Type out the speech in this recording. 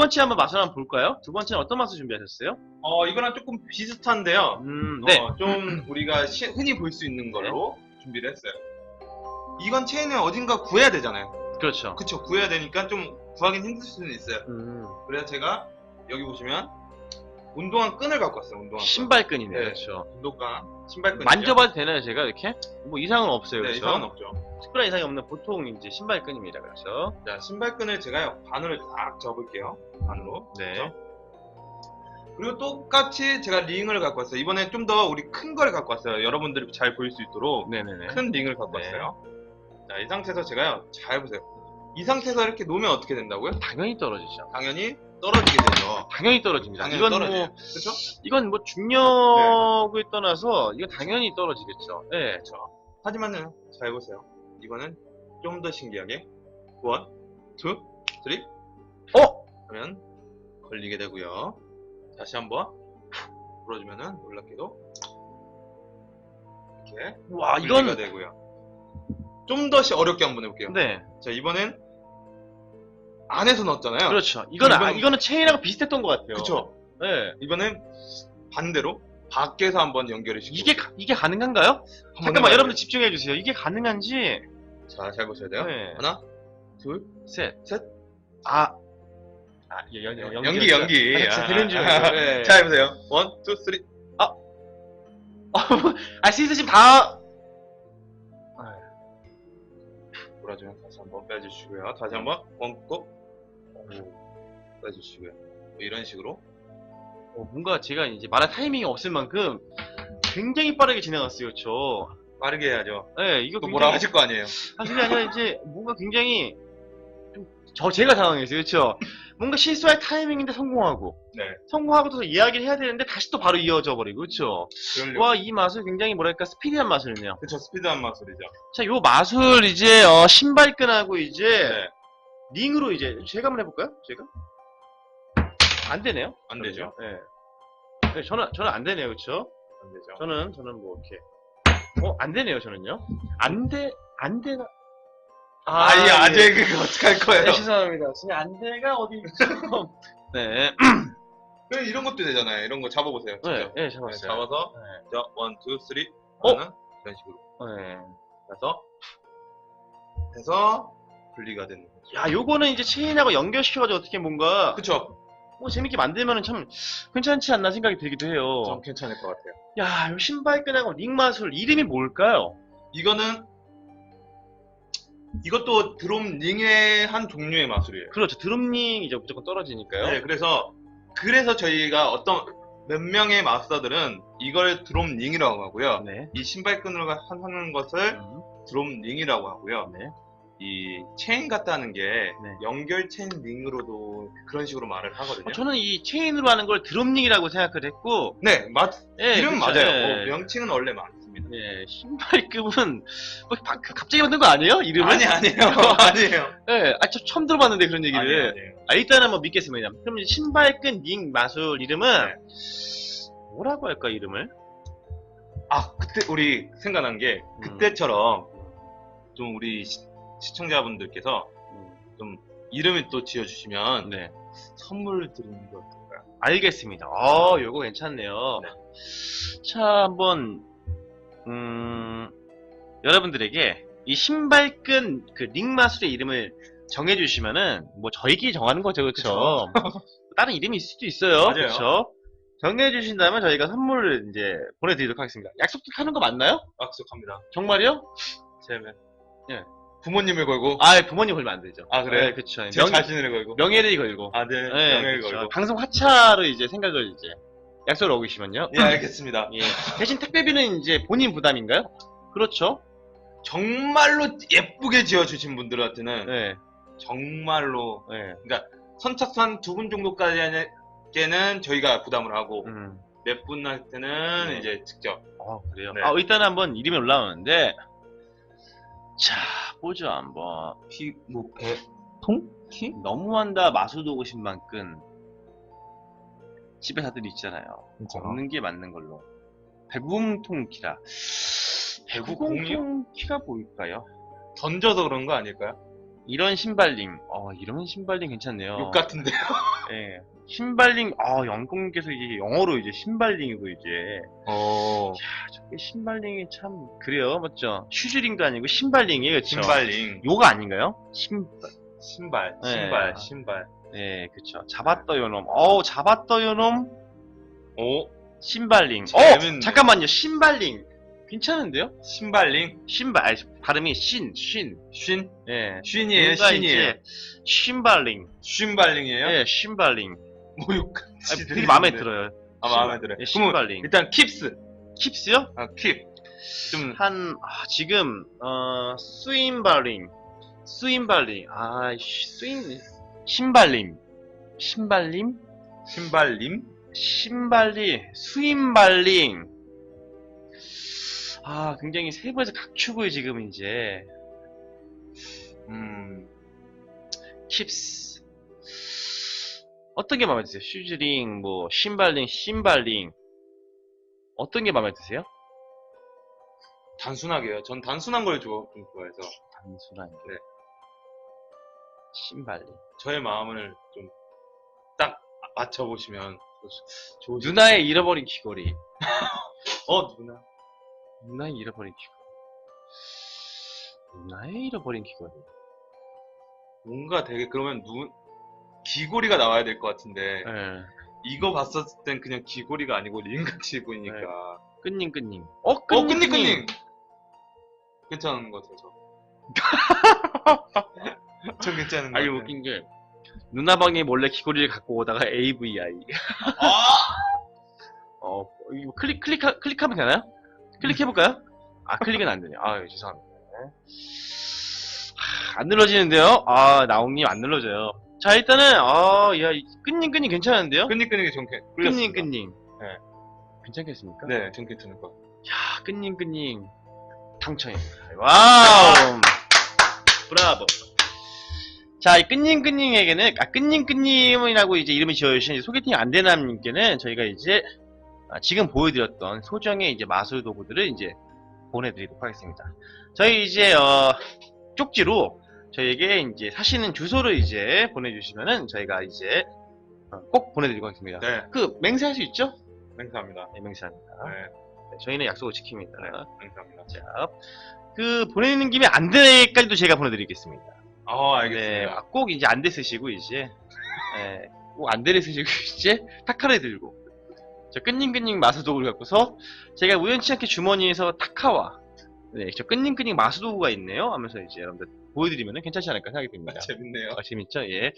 번째 한번 맛을 한번 볼까요? 두 번째는 어떤 맛을 준비하셨어요? 어, 이거랑 조금 비슷한데요. 음, 네. 어, 좀 우리가 시- 흔히 볼 수 있는 걸로 준비를 했어요. 이건 체인을 어딘가 구해야 되잖아요. 그렇죠. 그쵸, 구해야 되니까 좀 구하긴 힘들 수는 있어요. 음, 그래서 제가 여기 보시면 운동화 끈을 갖고 왔어요, 운동화 끈. 신발끈이네. 네. 그렇죠. 운동화, 신발 끈. 만져봐도 되나요, 제가 이렇게? 뭐 이상은 없어요. 네, 그렇죠? 이상은 없죠. 특별한 이상이 없는 보통 이제 신발 끈입니다. 그렇죠? 자, 신발 끈을 제가요, 반으로 딱 접을게요. 반으로. 네. 그렇죠? 그리고 똑같이 제가 링을 갖고 왔어요. 이번에 좀더 우리 큰 걸 갖고 왔어요. 여러분들이 잘 보일 수 있도록 네네네. 큰 링을 갖고 네. 왔어요. 자, 이 상태에서 제가요, 잘 보세요. 이 상태에서 이렇게 놓으면 어떻게 된다고요? 당연히 떨어지죠. 당연히 떨어지게 되죠. 당연히 떨어집니다. 당연히 이건 떨어져요. 뭐 그렇죠? 이건 뭐 중력을 떠나서 이건 당연히 떨어지겠죠. 네. 그렇죠. 하지만은 잘 보세요. 이거는 좀 더 신기하게 원, 투, 쓰리 어? 하면 걸리게 되고요. 다시 한번 불어주면은 놀랍게도 이렇게 와, 이건 되고요. 좀 더 어렵게 한번 해볼게요. 네. 자 이번엔 안에서 넣었잖아요. 그렇죠. 이건 아, 이건- 이거는 체인하고 비슷했던 것 같아요. 그쵸? 네. 이번엔 반대로 밖에서 한번 연결을 시키고 이게 가- 이게 가능한가요? 잠깐만. 여러분들 집중해 주세요. 이게 가능한지 자, 잘 보셔야 돼요. 네. 하나, 둘, 셋. 셋. 아. 아, 예, 연, 연, 연기, 연기. 아, 진짜 아, 되는 줄 아, 알고. 네. 자, 해보세요. 원, 투, 쓰리. 아, 시스 지금 다 불어주면 다시 한번 빼주시고요. 다시 한번 얹고 빼주시고요. 뭐 이런 식으로. 어, 뭔가 제가 이제 말할 타이밍이 없을 만큼 굉장히 빠르게 지나갔어요. 그렇죠? 빠르게 해야죠. 네, 이거 또 굉장히- 뭐라 하실 거 아니에요. 아, 그게 아니라 이제 뭔가 굉장히 좀 저 제가 당황했어요. 그렇죠? 뭔가 실수할 타이밍인데 성공하고 네. 성공하고도 이야기를 해야 되는데 다시 또 바로 이어져 버리고 그렇죠? 그러려고. 와, 이 맛을 굉장히 뭐랄까 스피디한 내요. 그쵸, 스피드한 마술이죠. 자, 요 맛을 이제 어, 신발끈하고 이제 네. 링으로 이제 제가 한번 해볼까요? 제가 안 되네요. 안 되죠. 네. 네, 저는 저는 안 되네요, 그렇죠? 안 되죠. 저는 저는 뭐 이렇게 어 안 되네요, 저는요. 안 돼, 안 되나? 아, 이 아재 그거 어떡할 거예요? 네, 죄송합니다. 지금 안 돼가 어디 있죠? 네, 그럼 이런 것도 되잖아요. 이런 거 잡아보세요. 네, 진짜. 네, 네, 잡았어요. 잡아서, 네. 자, 원, 투, 쓰리. 어? 이런 식으로. 네. 해서, 해서, 분리가 되는 거죠. 야, 요거는 이제 체인하고 연결시켜가지고 어떻게 뭔가 그쵸? 뭐 재밌게 만들면은 참 괜찮지 않나 생각이 들기도 해요. 좀 괜찮을 것 같아요. 야, 요 신발끈하고 링 마술 이름이 뭘까요? 이거는 이것도 드럼 링의 한 종류의 마술이에요. 그렇죠. 드럼링이죠. 무조건 떨어지니까요. 네, 그래서 그래서 저희가 어떤 몇 명의 마스터들은 이걸 드럼 링이라고 하고요. 네. 이 신발끈으로 하- 하는 것을 음, 드럼 링이라고 하고요. 네. 이 체인 같다는 게 네. 연결 체인 링으로도 그런 식으로 말을 하거든요. 어, 저는 이 체인으로 하는 걸 드럼링이라고 생각을 했고, 네, 맞. 예, 이름 그쵸, 맞아요. 예. 어, 명칭은 원래 맞 습니다. 예, 신발급은 뭐 바- 갑자기 만든 거 아니에요? 이름을? 아니 아니에요, 아니에요. 예, 아, 저 처음 들어봤는데 그런 얘기를. 아니에요, 아니에요. 아, 일단은 뭐 믿겠습니다. 그럼 이제 신발끈 링 마술 이름은 네. 뭐라고 할까 이름을? 아 그때 우리 생각난 게 음. 그때처럼 좀 우리 시, 청자분들께서 좀 이름을 또 지어주시면 네, 선물 드리는 게 어떨까요? 알겠습니다. 어, 요거 괜찮네요. 네. 자, 한번 음, 여러분들에게 이 신발끈 그 링 마술의 이름을 정해주시면은 뭐 저희끼리 정하는 거죠, 그렇죠? 다른 이름이 있을 수도 있어요, 맞아요. 그렇죠? 정해주신다면 저희가 선물을 이제 보내드리도록 하겠습니다. 약속하는 거 맞나요? 약속합니다. 정말요? 제가 예. 부모님을 걸고 아, 부모님 걸면 안 되죠. 아, 그래요? 네, 그렇죠. 제 자신을 걸고 명예를 걸고. 아들 네, 명예를 그렇죠. 걸고 방송 하차로 이제 생각을 이제 약속을 어기시면요. 예 알겠습니다. 예. 대신 택배비는 이제 본인 부담인가요? 그렇죠. 정말로 예쁘게 지어주신 분들한테는 네. 정말로 네. 선착순 두분 정도까지는 저희가 부담을 하고 음. 몇 분 할 때는 네. 이제 직접 어, 그래요. 네. 아, 일단 한번 이름이 올라오는데 자, 보죠 한번. 피무배 통 키 너무한다 마수도고 신만끈 집에 다들 있잖아요. 그렇죠. 없는 게 맞는 걸로. 배구공통 키라. 배구공이요? 배구공통키가 뭘까요? 던져서 그런 거 아닐까요? 이런 신발링. 어, 이런 신발링 괜찮네요. 욕 같은데. 예. 신발링, 아, 영국님께서 이게 영어로 이제 신발링이고, 이제. 어. 아, 저게 신발링이 참, 그래요. 맞죠? 슈즈링도 아니고 신발링이에요, 그쵸? 신발링. 요가 아닌가요? 신발. 신발, 네. 신발, 신발. 네, 그쵸. 잡았다, 요놈. 어우, 잡았다, 요놈. 오, 신발링. 재밌네. 어, 잠깐만요. 신발링. 괜찮은데요? 신발링. 신발, 아니, 발음이 신, 신. 쉰? 예. 쉰이에요, 뭔가 신이에요. 이제 신발링. 신발링이에요? 예, 신발링. 뭐 욕같이 아, 되게 들리는데. 마음에 들어요. 아, 마음에 들어요. 예, 신발링. 일단 킵스. 킵스요? 아, 킵. 좀 한, 아, 지금, 어, 스윈발링. 스윈발링. 아, 씨, 스윈, 신발림. 신발림? 신발림. 신발리, 스윈발링. 아, 굉장히 세부에서 각축을 지금 이제, 음, 킵스. 어떤 게 마음에 드세요? 슈즈링, 뭐, 신발링, 신발링. 어떤 게 마음에 드세요? 단순하게요. 전 단순한 걸 좋아, 좀 좋아해서 단순한 게. 네. 신발링. 저의 마음을 좀 딱 맞춰보시면 좋으실 누나의 잃어버린 귀걸이. 어, 누나. 누나의 잃어버린 귀걸이. 누나의 잃어버린 귀걸이. 뭔가 되게 그러면 눈 귀고리가 나와야 될 것 같은데 예. 이거 봤었을 땐 그냥 귀고리가 아니고 링같이 보이니까 네. 끈님, 끈님. 어, 어 끈닝끈닝 괜찮은 것 같아요 저. 전 괜찮은 것 아니, 웃긴 게, 누나 방에 몰래 귀걸이를 갖고 오다가 AVI. 아! 어, 이거 클릭, 클릭, 클릭하면 되나요? 클릭해 볼까요? 아, 클릭은 안 되네요. 아, 죄송합니다. 하, 안 눌러지는데요? 아, 나옹님 안 눌러져요. 자, 일단은, 아, 야, 이 끈님, 끈님 괜찮은데요? 끈닝끈닝이 전 괜- 끈님. 끈님. 네. 괜찮겠습니까? 네, 전 괜찮을 것 같아요 야, 끈님, 끈님. 당첨입니다. 와우! 브라보. 자, 이 끈님, 끈님에게는, 아, 끈님, 끈님이라고 이제 이름이 지어주신 소개팅 안되남님께는 저희가 이제, 아, 지금 보여드렸던 소정의 이제 마술 도구들을 이제 보내드리도록 하겠습니다. 저희 이제, 어, 쪽지로 저희에게 이제 사시는 주소를 이제 보내주시면은 저희가 이제 어, 꼭 보내드리고 하겠습니다. 네 그, 맹세할 수 있죠? 감사합니다 네, 맹세합니다. 네 네, 저희는 약속을 지킵니다. 감사합니다 자, 그 보내는 김에 안 되까지도 제가 보내드리겠습니다. 어 네, 알겠습니다 아, 꼭 이제 안돼 쓰시고 이제 네, 꼭안 돼를 쓰시고 이제 타카를 들고 저 끈닝끈닝 마수도구를 갖고서 제가 우연치 않게 주머니에서 타카와 네, 저 끈닝끈닝 마수도구가 있네요 하면서 이제 여러분들 보여드리면 괜찮지 않을까 생각이 듭니다. 재밌네요 아, 재밌죠? 예.